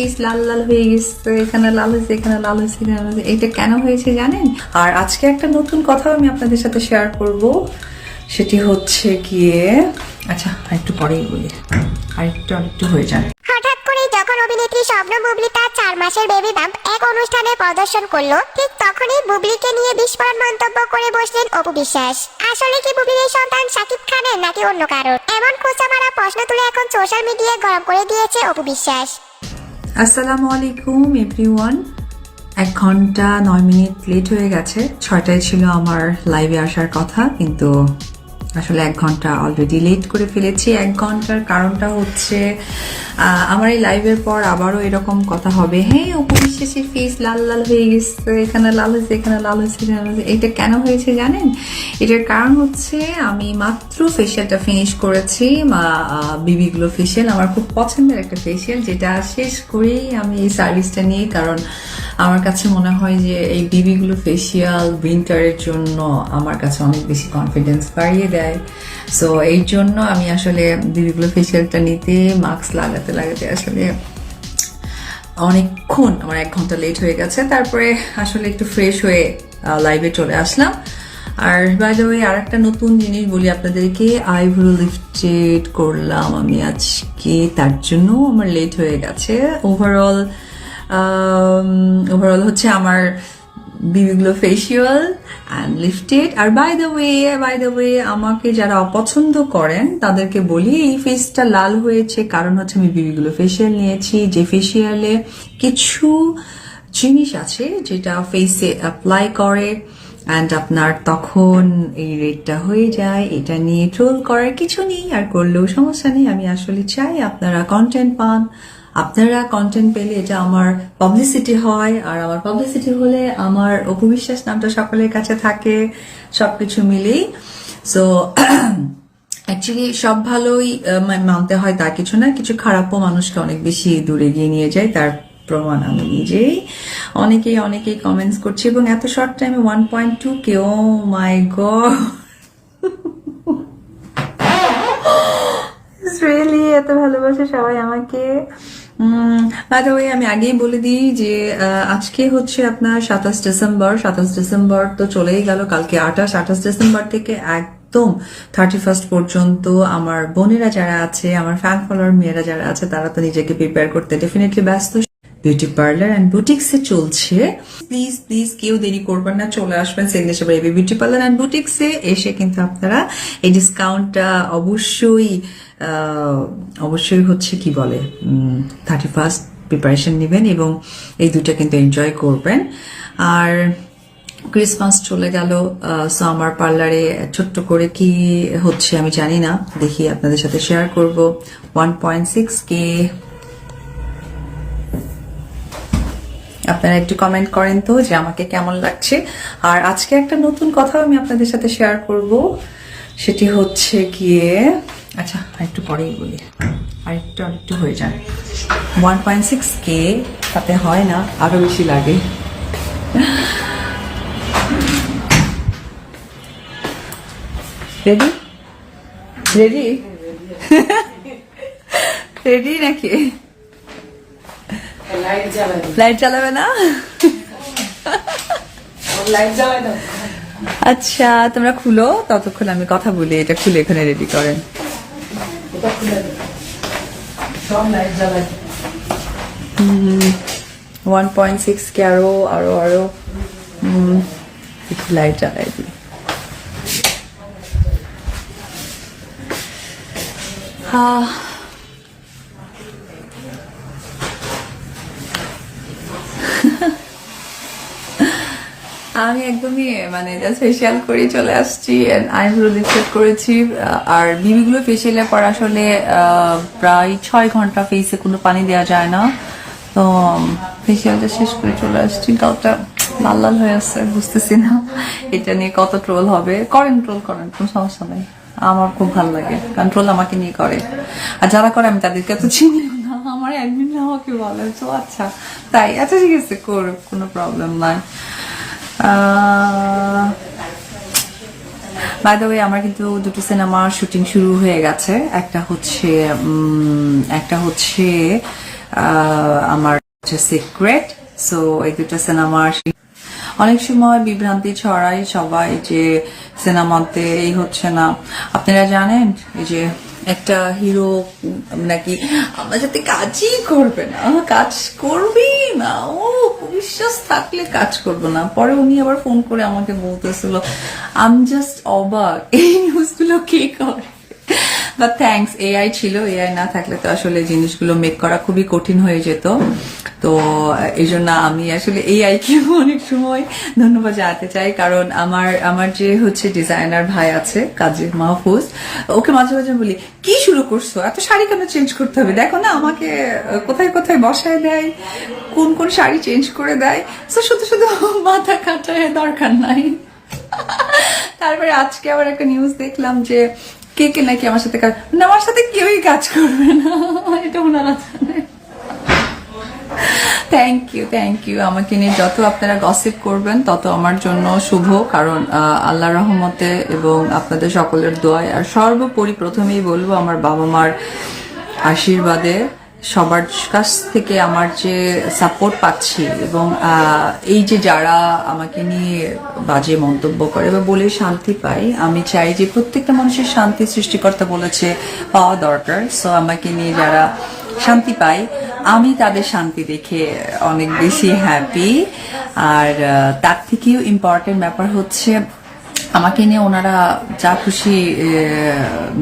Face লাল লাল হয়ে গেছে এখানে লাল হয়েছে, এখানে লাল হয়েছে, এখানে লাল এটা কেন হয়েছে জানেন? আর আজকে একটা নতুন কথাও আমি আপনাদের সাথে শেয়ার করব। সেটি হচ্ছে গিয়ে আচ্ছা একটু পরেই বলি। আরেকটু আরেকটু হয়ে যায় হঠাৎ করে যখন অভিনেত্রী স্বপ্ন বুবলি তার চার মাসের বেবি বাম্প এক অনুষ্ঠানে প্রদর্শন করল, ঠিক তখনই বুবলিকে নিয়ে বিস্ফোরণ মন্তব্য করে বসলেন অপু বিশ্বাস। আসলে কি বুবলির সন্তান শাকিব খানের নাকি অন্য কারণ এমন খোঁচা মারা প্রশ্ন তুলে এখন সোশ্যাল মিডিয়ায় গরম করে দিয়েছে অপু বিশ্বাস। আসসালামু আলাইকুম, এভরিওয়ান। এক ঘণ্টা নয় মিনিট লেট হয়ে গেছে। ছয়টায় ছিল আমার লাইভে আসার কথা, কিন্তু আসলে এক ঘণ্টা অলরেডি লেট করে ফেলেছি। এক ঘণ্টার কারণটা হচ্ছে আমার এই লাইভের পর আবারও এরকম কথা হবে। হ্যাঁ অপবিশ্বাসের ফেস লাল লাল হয়ে গেছে, এখানে লাল হয়েছে, এখানে লাল হয়েছে, এখানে লাল হয়েছে। এটা কেন হয়েছে জানেন? এটার কারণ হচ্ছে আমি মাত্র ফেশিয়ালটা ফিনিশ করেছি। বিবি গ্লো ফেশিয়াল আমার খুব পছন্দের একটা ফেশিয়াল যেটা শেষ করেই আমি এই সার্ভিসটা নিই। কারণ আমার কাছে মনে হয় যে এই বিবি ফেসিয়াল উইন্টারের জন্য আমার কাছে অনেক বেশি কনফিডেন্স বাড়িয়ে দেয়। সো এই জন্য আমি আসলে বিবি গ্লো ফেশিয়ালটা নিতে মাস্ক লাগাতে লাগাতে আসলে অনেকক্ষণ, আমার এক ঘণ্টা লেট হয়ে গেছে। তারপরে আসলে একটু ফ্রেশ হয়ে লাইভে চলে আসলাম। আর বাই দ্য আর একটা নতুন জিনিস বলি আপনাদেরকে আইব্রো লিফটেড করলাম আমি আজকে, তার জন্য আমার লেট হয়ে গেছে। ওভারঅল ওভারঅল হচ্ছে আমার বিবিগুলো facial and lifted R by the way by the way আমাকে যারা অপছন্দ করেন, তাদেরকে বলি এই ফেসটা লাল হয়েছে কারণ হচ্ছে আমি বিবিগুলো ফেসিয়াল নিয়েছি। যে ফেসিয়ালে কিছু জিনিস আছে যেটা ফেসে অ্যাপ্লাই করে অ্যান্ড আপনার তখন এই রেটটা হয়ে যায়। এটা নিয়ে ট্রোল করার কিছু নেই, আর করলেও সমস্যা নেই। আমি আসলে চাই আপনারা কন্টেন্ট পান। আপনারা কন্টেন্ট পেলে এটা আমার পাবলিসিটি হয়, আর আমার পাবলিসিটি হলে আমার অপবিশ্বাস নামটা সকলের কাছে থাকে, সবকিছু মিলেই। সো অ্যাকচুয়ালি সব ভালোই মানতে হয় তা কিছু না, কিছু খারাপও মানুষকে অনেক বেশি দূরে গিয়ে নিয়ে যায়, তার প্রমাণ আমি নিজেই। অনেকেই অনেকেই কমেন্টস করছি, এবং এত শর্ট টাইমে ওয়ান পয়েন্ট টু কেউ মাই গড রিয়েলি এত ভালোবাসে সবাই আমাকে। বাই আমি আগেই বলে দিই যে আজকে হচ্ছে আপনার সাতাশ ডিসেম্বর। সাতাশ ডিসেম্বর তো চলেই গেল। কালকে আঠাশ। আঠাশ ডিসেম্বর থেকে এক একদম থার্টি ফার্স্ট পর্যন্ত আমার বোনেরা যারা আছে, আমার ফ্যান ফলোয়ার মেয়েরা যারা আছে, তারা তো নিজেকে প্রিপেয়ার করতে ডেফিনেটলি ব্যস্ত। বিউটি পার্লার অ্যান্ড বুটিক্স এ চলছে। প্লিজ প্লিজ কেউ দেরি করবেন না। চলে আসবেন signature baby beauty parlour and boutiques এসে কিন্তু আপনারা এই ডিসকাউন্টটা অবশ্যই অবশ্যই হচ্ছে কি বলে থার্টি ফার্স্ট প্রিপারেশন নেবেন এবং এই দুইটা কিন্তু এনজয় করবেন। আর ক্রিসমাস চলে গেল সো আমার পার্লারে ছোট্ট করে কি হচ্ছে আমি জানি না, দেখি আপনাদের সাথে শেয়ার করব। ওয়ান পয়েন্ট সিক্স কে আপনারা একটু কমেন্ট করেন তো যে আমাকে কেমন লাগছে। আর আজকে একটা নতুন কথাও আমি আপনাদের সাথে শেয়ার করব, সেটি হচ্ছে গিয়ে আচ্ছা একটু পরেই বলি। আরেকটু আরেকটু হয়ে যায় ওয়ান পয়েন্ট সিক্স কে তাতে হয় না আরও বেশি লাগে। রেডি রেডি রেডি নাকি? লাইট চালাবে না? আচ্ছা তোমরা খুলো, ততক্ষণ আমি কথা বলি, এটা খুলে এখানে রেডি করেন। এটা খুলে দাও সব লাইট জ্বালাই দাও ওয়ান পয়েন্ট সিক্স কে আরও আরও আরও উম, একটু লাইট জ্বালাই দিই হ্যাঁ আমি একদমই মানে জাস্ট ফেসিয়াল করে চলে আসছি আইব্রো লিফটেড করেছি। আর বিবিগুলো ফেসিয়ালের পর আসলে প্রায় ছয় ঘণ্টা ফেসে কোনো পানি দেওয়া যায় না। তো ফেসিয়ালটা শেষ করে চলে আসছি। গালটা লাল লাল হয়ে আসছে বুঝতেছি না। এটা নিয়ে কত ট্রোল হবে। করেন ট্রোল করেন, কোনো সমস্যা নেই। আমার খুব ভালো লাগে কন্ট্রোল আমাকে নিয়ে করে। আর যারা করে, আমি তাদেরকে তো চিনি না। আমার অ্যাডমিন আমাকে বলে, তো আচ্ছা তাই। আচ্ছা ঠিক আছে কোনো প্রবলেম নাই। বাই দ্য ওয়ে আমার কিন্তু দুটো সিনেমা শুটিং শুরু হয়ে গেছে। একটা হচ্ছে একটা হচ্ছে আমার হচ্ছে সিক্রেট সো এই দুটো সিনেমা অনেক সময় বিভ্রান্তি ছড়ায় সবাই যে সিনেমাতে এই হচ্ছে না। আপনারা জানেন এই যে একটা হিরো নাকি আমার সাথে কাজই করবে না, কাজ করবি না। ও বিশ্বাস থাকলে কাজ করবে না। পরে উনি আবার ফোন করে আমাকে বলতেছিল আম জাস্ট অবাক, এই নিউজগুলো কে করে? বা থ্যাঙ্কস এআই ছিল এআই না থাকলে তো আসলে জিনিসগুলো মেক করা খুবই কঠিন হয়ে যেত। তো এই জন্য আমি আসলে এআই কে অনেক সময় ধন্যবাদ জানাতে চাই, কারণ আমার আমার যে হচ্ছে ডিজাইনার ভাই আছে কাজী মাহফুজ, ওকে মাঝে মাঝে বলি, কি শুরু করছ? এত শাড়ি কেন চেঞ্জ করতে হবে? দেখো না, আমাকে কোথায় কোথায় বসায় দেয়? কোন কোন শাড়ি চেঞ্জ করে দেয়? তো শুধু শুধু মাথা কাটায় দরকার নাই। তারপরে আজকে আবার একটা নিউজ দেখলাম যে কে কে নাকি আমার সাথে কাজ না, আমার সাথে কেউই কাজ করবে না। এটা ওনারা জানে। থ্যাংক ইউ থ্যাংক ইউ আমাকে নিয়ে যত আপনারা গসিপ করবেন, তত আমার জন্য শুভ, কারণ আল্লাহ রহমতে এবং আপনাদের সকলের দোয়ায়। আর সর্বোপরি প্রথমেই বলব, আমার বাবা মার আশীর্বাদে সবার কাছ থেকে আমার যে সাপোর্ট পাচ্ছি এবং এই যে যারা আমাকে নিয়ে বাজে মন্তব্য করে বা বলে শান্তি পাই আমি চাই যে প্রত্যেকটা মানুষের শান্তি সৃষ্টিকর্তা বলেছে পাওয়া দরকার। সো আমাকে নিয়ে যারা শান্তি পাই আমি তাদের শান্তি দেখে অনেক বেশি হ্যাপি আর তার থেকেও ইম্পর্টেন্ট ব্যাপার হচ্ছে আমাকে নিয়ে ওনারা যা খুশি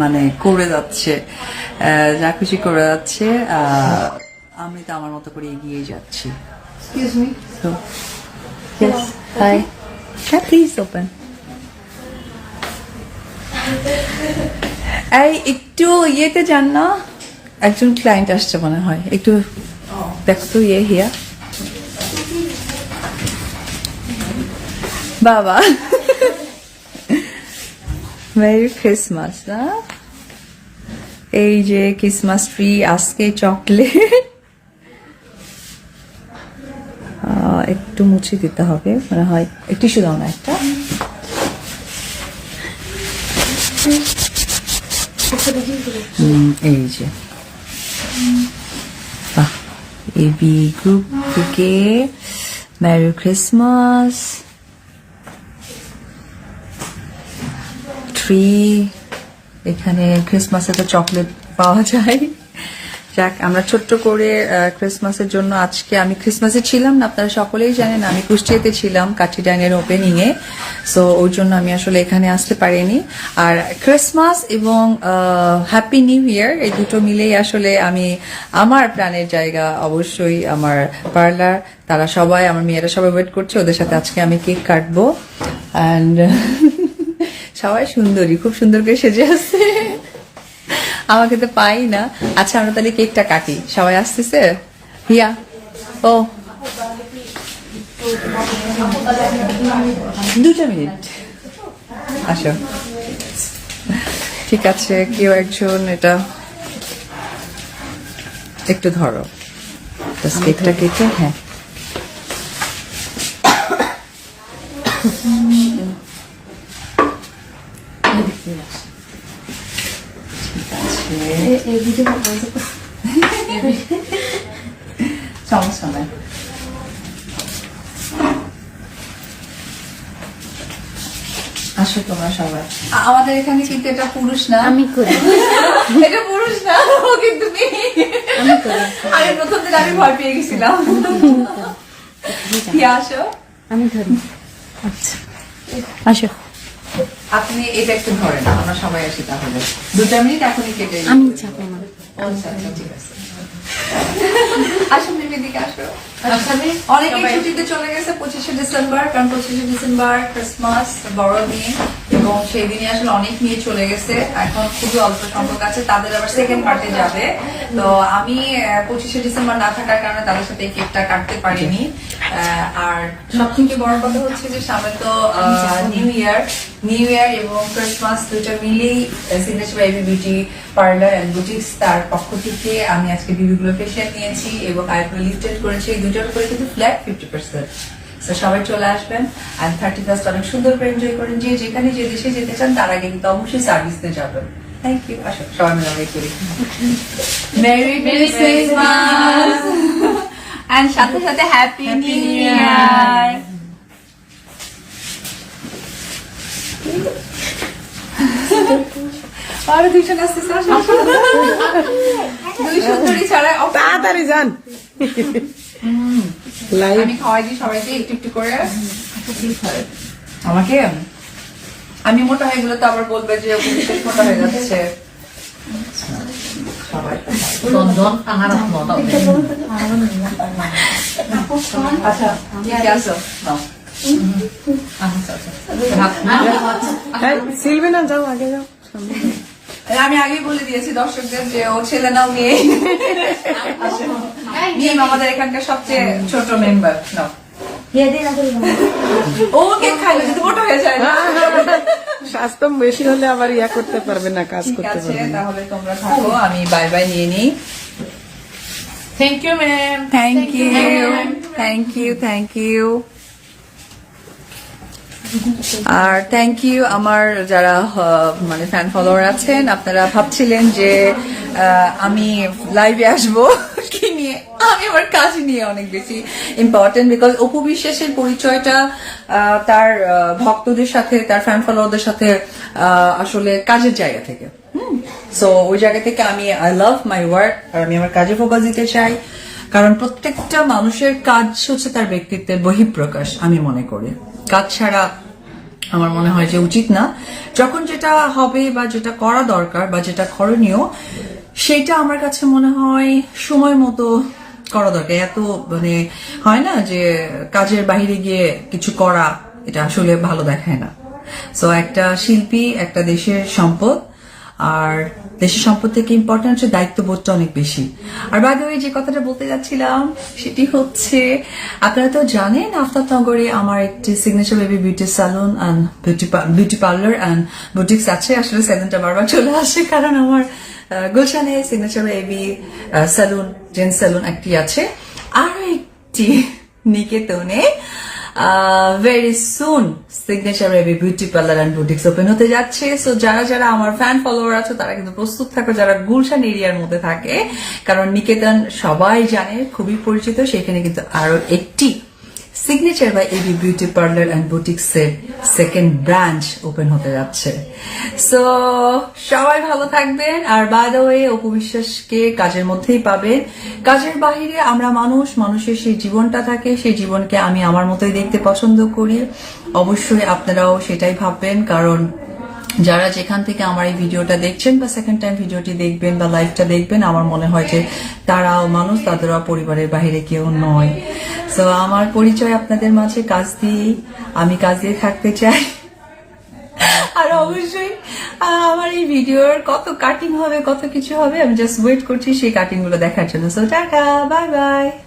মানে করে যাচ্ছে যা খুশি করে যাচ্ছে আমি তো আমার মতো করে এগিয়ে যাচ্ছি। So, yes, hi. Yeah, please open. এই একটু ইয়েতে যান না। একজন ক্লায়েন্ট আসছে মনে হয়। একটু দেখো তো ইয়ে হিয়া বাবা। মেরি ক্রিসমাস না? এই যে ক্রিসমাস ট্রি আজকে চকলেট একটু মুছে দিতে হবে, মনে হয় একটু শুধু না একটা। এই যে। বাহ এবি গ্রুপ থেকে মেরি ক্রিসমাস ট্রি এখানে ক্রিসমাসে তো চকলেট পাওয়া যায়। যাক, আমরা ছোট্ট করে ক্রিসমাসের জন্য আজকে আমি ক্রিসমাসে ছিলাম না, আপনারা সকলেই জানেন, আমি কুষ্টিয়াতে ছিলাম কাঠিডাঙ্গের ওপেনিং এ। সো ওর জন্য আমি আসলে এখানে আসতে পারিনি। আর ক্রিসমাস এবং হ্যাপি নিউ ইয়ার এই দুটো মিলেই আসলে আমি আমার প্রাণের জায়গা অবশ্যই আমার পার্লার তারা সবাই, আমার মেয়েরা সবাই ওয়েট করছে, ওদের সাথে আজকে আমি কেক কাটবো। অ্যান্ড সবাই সুন্দরী খুব সুন্দর করে সেজে আছে আমাকে তো পাই না। আচ্ছা আমরা তাহলে কেকটা কাটি। সবাই আসতেছে? হিয়া ও। দুটা মিনিট। আসো। ঠিক আছে কেউ একজন এটা একটু ধরো। কেকটা কেটে হ্যাঁ। সমস্যা নাই আসো তোমরা সবাই আমাদের এখানে কিন্তু এটা পুরুষ না আমি করি এটা পুরুষ না ও কিন্তু আমি প্রথম দিন আমি ভয় পেয়ে গেছিলাম কি আসো। আমি ধরি আচ্ছা আসো। আপনি এটা একটু ধরেন আমরা সবাই আসি তাহলে। দুটা মিনিট এখনই কেটে। আমি চাপো না আচ্ছা, আচ্ছা, ঠিক আছে। আসুন এদিকে আসো। আসলে অনেকে ছুটিতে চলে গেছে পঁচিশে ডিসেম্বর কারণ পঁচিশে ডিসেম্বর ক্রিসমাস বড় দিন। এবং সেই দিনে আসলে অনেক নিয়ে চলে গেছে। এখন খুবই অল্প সংখ্যক আছে। তাদের আবার সেকেন্ড পার্টে যাবে। তো আমি পঁচিশে ডিসেম্বর না থাকার কারণে তাদের সাথে কেকটা কাটতে পারিনি। আর সব থেকে বড় কথা হচ্ছে যে সামনে তো নিউ ইয়ার নিউ ইয়ার এবং ক্রিসমাস দুটো মিলেই signature baby beauty parlour and boutiques তার পক্ষ থেকে আমি আজকে বিবিগুলো ফেশিয়াল নিয়েছি এবং আইব্রো লিফটেড করেছি। এই দুটোর উপরে কিন্তু ফ্ল্যাট ফিফটি পার্সেন্ট তো সবাই চলে আসবেন অ্যান্ড থার্টি ফার্স্ট অনেক সুন্দর করে এনজয় করেন। যে যেখানে যে দেশে যেতে চান তার আগে কিন্তু অবশ্যই সার্ভিসতে যাবেন। থ্যাংক ইউ আসো সবাই মিলে আমরা করি মেরি ক্রিসমাস এন্ড সাথে সাথে হ্যাপি নিউ ইয়ার আরে দুইজন আসতেছে আসো, তাড়াতাড়ি যান। লাইভ আমি খাওয়াই দিই সবাইকে একটু একটু করে। আমাকে? আমি মোটা হয়ে গেলে তো আবার বলবে যে মোটা হয়ে যাচ্ছে। আচ্ছা। আচ্ছা, আচ্ছা। সিলবে না যাও আগে যাও। এই আমি আগেই বলে দিয়েছি দর্শকদের যে ও ছেলে নাও মেয়ে। মিম আমাদের এখানকার সবচেয়ে ছোট মেম্বার নাও। ওকে খাইলে যদি মোটা হয়ে যায়। স্বাস্থ্য বেশি হলে আবার ইয়া করতে পারবে না কাজ ঠিক করতে পারবে তাহলে তোমরা থাকো আমি বাই বাই নিয়ে নিই। Thank you ma'am thank you thank you thank you R thank you আমার যারা মানে ফ্যান ফলোয়ার আছেন, আপনারা ভাবছিলেন যে আমি লাইভে আসব, কি নিয়ে? আমি আমার কাজ নিয়ে অনেক বেশি ইম্পর্টেন্ট বিকজ অপু বিশ্বাসের পরিচয়টা তার ভক্তদের সাথে, তার ফ্যান ফলোয়ারদের সাথে আসলে কাজের জায়গা থেকে। সো ওই জায়গা থেকে আমি আই লাভ মাই ওয়ার্ক আর আমি আমার কাজে ফোকাস দিতে চাই। কারণ প্রত্যেকটা মানুষের কাজ হচ্ছে তার ব্যক্তিত্বের বহিঃপ্রকাশ, আমি মনে করি। কাজ ছাড়া আমার মনে হয় যে উচিত না। যখন যেটা হবে বা যেটা করা দরকার বা যেটা করণীয়, সেটা আমার কাছে মনে হয় সময় মতো করা দরকার। এত মানে হয় না যে কাজের বাহিরে গিয়ে কিছু করা, এটা আসলে ভালো দেখায় না। সো একটা শিল্পী, একটা দেশের সম্পদ আর দেশের সম্পদ থেকে ইম্পর্টেন্ট হচ্ছে দায়িত্ববোধটা অনেক বেশি। আর বাদ যে কথাটা বলতে যাচ্ছিলাম, সেটি হচ্ছে, আপনারা তো জানেন আফতাবনগরে আমার একটি signature baby beauty salon and beauty beauty parlour and boutiques আছে। আসলে স্যালুনটা বারবার চলে আসে কারণ আমার গুলশানে signature baby salon gents salon একটি আছে। আরও একটি নিকেতনে very soon signature baby beauty parlour and boutiques open হতে যাচ্ছে। সো যারা যারা আমার ফ্যান ফলোয়ার আছে, তারা কিন্তু প্রস্তুত থাকো। যারা গুলশান এরিয়ার মধ্যে থাকে, কারণ নিকেতন সবাই জানে, খুবই পরিচিত, সেখানে কিন্তু আরও সিগনেচার বা AB beauty parlour and boutiques এর সেকেন্ড ব্রাঞ্চ ওপেন হতে যাচ্ছে। সো সবাই ভালো থাকবেন। আর ওয়ে অপু বিশ্বাসকে কাজের মধ্যেই পাবেন। কাজের বাহিরে আমরা মানুষ, মানুষের সেই জীবনটা থাকে, সেই জীবনকে আমি আমার মতোই দেখতে পছন্দ করি। অবশ্যই আপনারাও সেটাই ভাববেন, কারণ যারা যেখান থেকে আমার এই ভিডিওটা দেখছেন বা সেকেন্ড টাইম ভিডিওটি দেখবেন বা লাইভটা দেখবেন, আমার মনে হয় যে তারাও মানুষ, তাদেরও পরিবারের বাইরে কেউ নয়। তো আমার পরিচয় আপনাদের মাঝে কাজ দিয়ে আমি কাজ দিয়ে থাকতে চাই। আর অবশ্যই আমার এই ভিডিওর কত কাটিং হবে, কত কিছু হবে, আমি জাস্ট ওয়েট করছি সেই কাটিংগুলো দেখার জন্য। So tata bye bye